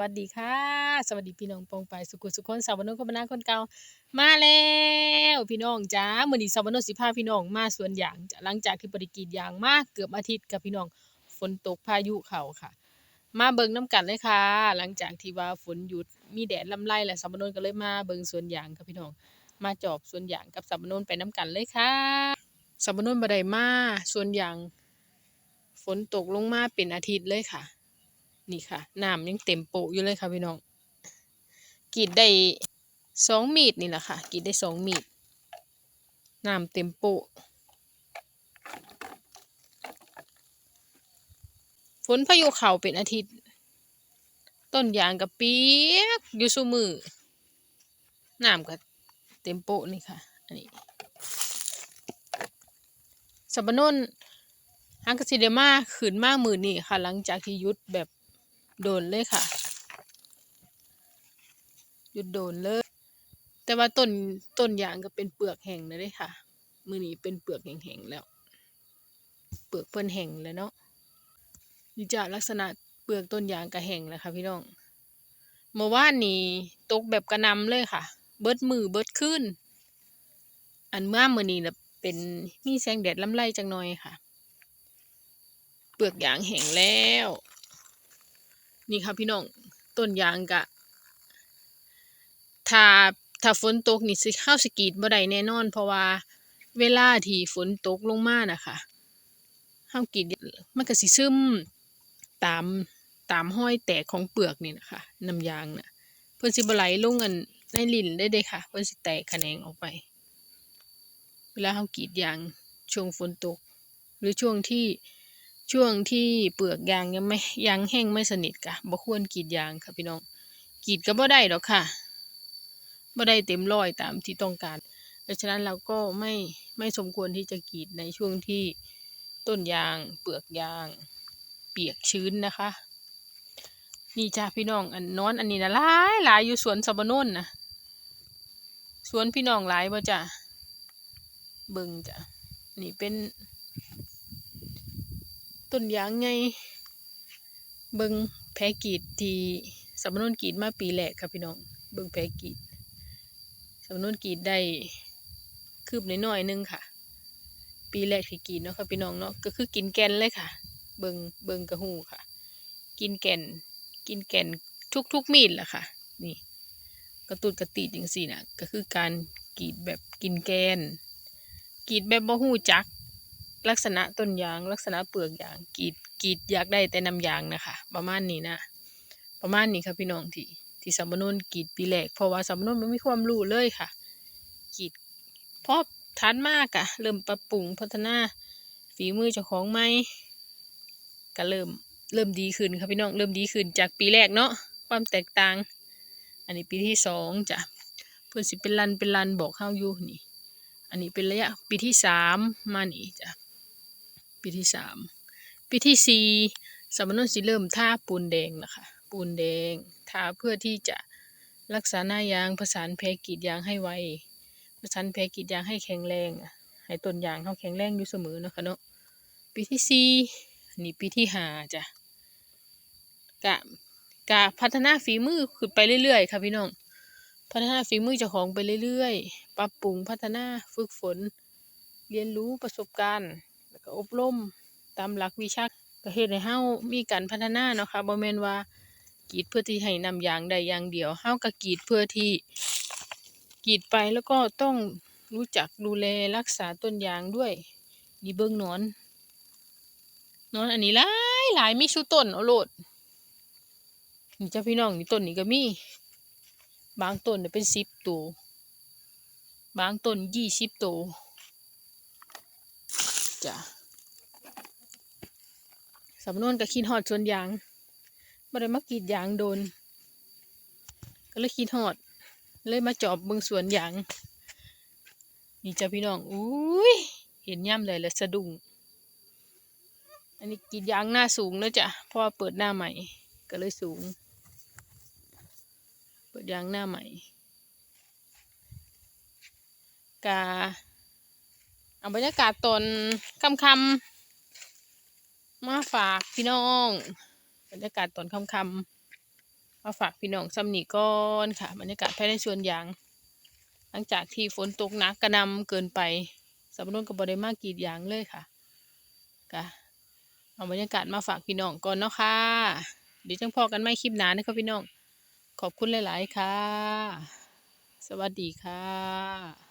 วัสดีค่ะ สวัสดีพี่น้องปองไปสุขุสุขคนสาวบานโนคนบานาคนเก่ามาแล้วพี่น้องจ้ามื้อนี้สาวบานโนสิพาพี่น้องมาสวนยางจะหลังจากที่บริกรีดยางมาเกือบอาทิตย์กับพี่น้องฝนตกพายุเข้าค่ะ มาเบิ่งน้ำกันเลยค่ะ หลังจากที่ว่าฝนหยุดมีแดดลำไรแหล้วสาวบานโนก็เลยมาเบิ่งสวนยางค่ะพี่น้อง มาจอบสวนยางกับสาวบานโนไปน้ำกันเลยค่ะสาวบานโนบ่ได้มาสวนยาง ฝนตกลงมาเป็นอาทิตย์เลยค่ะ นี่ค่ะน้ำยังเต็มโปะอยู่เลยค่ะพี่น้องกีดได้สองมีดนี่แหละค่ะกีดได้สองมีดน้ำเต็มโปะฝนพายุเข่าเป็นอาทิตย์ ต้นยางกับเปียกอยู่ซุมือน้ำก็เต็มโปะนี่ค่ะอันนี้สับปะนนฮังกสิเดมาขืนมากมือนี่ค่ะ หลังจากที่ยุดแบบ โดนเลยค่ะ หยุดโดนเลย แต่ว่าต้นต้นยางก็เป็นเปลือกแห้งนะเด้ค่ะ มือนี้เป็นเปลือกแห้งๆแล้ว เปลือกเพิ่นแห้งแล้วเนาะนี่จะลักษณะเปลือกต้นยางก็แห้งแล้วค่ะพี่น้องเมื่อวานนี้ตกแบบกระนำเลยค่ะ เบิดมือเบิดขึ้น อันเมื่อมือนี้นะเป็นมีแสงแดดลำไรจังหน่อยค่ะ เปลือกยางแห้งแล้ว นี่ค่ะพี่น้องต้นยางกะถ้าถ้าฝนตกนี่สิข้าวสกีดบ่ได้แน่นอน เพราะว่าเวลาที่ฝนตกลงมานะค่ะเฮาวกีดมันก็สิซึมตามตามห้อยแตกของเปลือกนี่นะคะน้ำยางน่ะเพิ่อนสิบไหลลงอันในลิ้นได้เด้ค่ะ เพิ่อนสิแตกแขนงออกไป เวลาเฮาวกีดยางช่วงฝนตก หรือช่วงที่ ช่วงที่เปลือกยางยังไม่ยางแห้งไม่สนิทกะบ่ควรกรีดยางค่ะพี่น้องกรีดก็บ่ได้ดอกค่ะบ่ได้เต็มร้อยตามที่ต้องการเพราะฉะนั้นเราก็ไม่ไม่สมควรที่จะกรีดในช่วงที่ต้นยาง เปลือกยาง เปียกชื้นนะคะ นี่จ้าพี่น้องอันนอนอันนี้นะหลายหลายอยู่สวนสับปะรดนะสวนพี่น้องหลายบ่จ้ะเบิ่งจ้ะนี่เป็น ต้นยางไงเบิงแพกีดที่สำนวนกีดมาปีแรกครับพี่น้อง เบิงแพกีดสำนวนกีดได้คืบน้อยๆนึงค่ะ ปีแรกที่กีดเนาะครับพี่น้องเนาะก็คือกินแกนเลยค่ะ เบิงเบิงกระหูค่ะ กินแกนกินแกนทุกๆมีดแหละค่ะ นี่ กระตุดกระตีดอย่างสี่นะก็คือการกีดแบบกินแกน กีดแบบบ่หูจัก ลักษณะต้นยาง ลักษณะเปลือกยางกรีดกรีดอยากได้แต่น้ำยางนะคะประมาณนี้นะ ประมาณนี้ค่ะพี่น้องที่ที่สัมนุนกรีดปีแรกเพราะว่าสัมมนุนมันมีความรู้เลยค่ะกรีดพอทันมากอะเริ่มปรับปรุงพัฒนาฝีมือเจ้าของไหมก็เริ่มเริ่มดีขึ้นค่ะพี่น้องเริ่มดีขึ้นจากปีแรกเนาะความแตกต่าง อันนี้ปีที่สองจ้ะเพื่อนสิเป็นลันเป็นลันบอกเข้าอยู่นี่ อันนี้เป็นระยะปีที่สามมานี่จ้ะ ปีที่สามปีที่สี่สมนุนสิเริ่มท่าปูนแดงนะคะ ปูนแดงทาเพื่อที่จะรักษาหน้ายางผสานแพรกรีดยางให้ไวผสานแพรกรีดยางให้แข็งแรงให้ต้นยางเขาแข็งแรงอยู่เสมอเนาะคะเนาะปีที่สี่นี่ปีที่ห้าจ้ะกะกะพัฒนาฝีมือขึ้นไปเรื่อยๆค่ะพี่น้องพัฒนาฝีมือเจ้าของไปเรื่อยๆ ปรับปรุงพัฒนาฝึกฝน เรียนรู้ประสบการณ์ อบรมตามหลักวิชาก็เฮ็ดให้เฮามีการพัฒนาเนาะค่ะบ่แม่นว่ากีดเพื่อที่ให้นำยางได้อย่างเดียวเฮาก็กีดเพื่อที่กีดไปแล้วก็ต้องรู้จักดูแลรักษาต้นยางด้วยนี่เบิ่งหนอนนอนอันนี้หลายหลายมีชูต้นเอาโลดนี่เจ้าพี่น้องนี่ต้นนี้ก็มี บางต้นเนี่ยเป็นสิบตัวบางต้นยี่สิบตัวจ้ะ สำนวนก็คิดฮอดสวนยางบ่ได้มากีดยางโดน ก็เลยคิดฮอด เลยมาจอบเบิงสวนยาง นี่จ้ะพี่น้องอุ้ยเห็นย่ำเลยแล้วสะดุ้งอันนี้กีดยางหน้าสูงแล้วจ้ะเพราะว่าเปิดหน้าใหม่ ก็เลยสูง เปิดยางหน้าใหม่กาเอาบรรยากาศตอนค่ำๆ มาฝากพี่น้องบรรยากาศตอนค่ำมาฝากพี่น้องซ้ำนี่ก่อนค่ะบรรยากาศภายในสวนยาง หลังจากที่ฝนตกหนักกระนำเกินไปสำนวนกับบได้มากกรีดยางเลยค่ะก็เอาบรรยากาศมาฝากพี่น้องก่อนเนาะค่ะเดี๋ยวจังพอกันไม่คลิปหนานะคะพี่น้อง ขอบคุณหลาย ๆ ค่ะ สวัสดีค่ะ